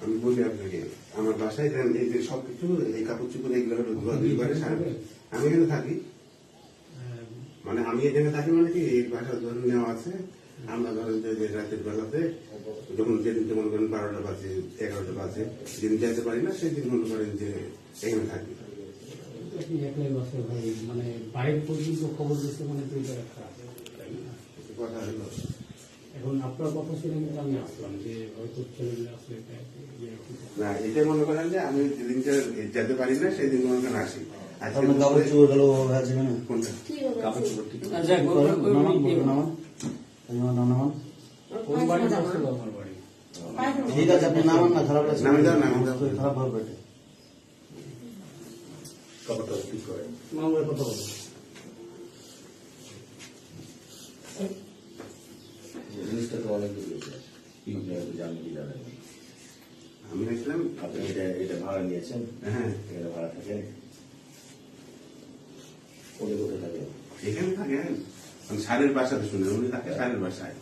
আমি বলি আপনাকে আমার বাসায় এই যে সব কিছু এই কাপড় চুপড় এগুলো হলো সারা- আমি এখানে থাকি। মানে আমি এখানে থাকি মানে কি এই বাসা ধরে নেওয়া আছে। আমরা ধরেন যে রাতের বেলাতে যখন যেদিন মনে করেন বারোটা বাজে এগারোটা বাজে যেদিন যেতে পারি না সেদিন মনে করেন যে এখানে থাকি। একলাই বাসায় ভাই মানে বাইরে পর্যন্ত খবর দিচ্ছে মানে? কথা হলো। এখন আপনার কথা শুনে কিন্তু আমি আসলাম যে হয়তো ছেলেমেয়ে আসলে না এটা মনে করেন যে আমি যেতে পারি না সেদিন মনে করেন আসি। কাপড় চোপড় গেল আছে না? কোনটা? কাপড় চোপড় ঠিক ওই- নামান ঠিক আছে আপনি নামান না খারাপ লাগছে। দাও, নামিয়ে দাও। শরীর খারাপ হবে কাপড়টা ঠিক করে। মামলার কথা বলো। কি জানেন আমি দেখলাম। আপনি এটা এটা ভাড়া নিয়েছেন? হ্যাঁ। এটা ভাড়া থাকেন কোথায় কোথায় থাকেন এখানে থাকেন আমি সারের বাসাতে শুনলাম উনি থাকে সারের বাসায়।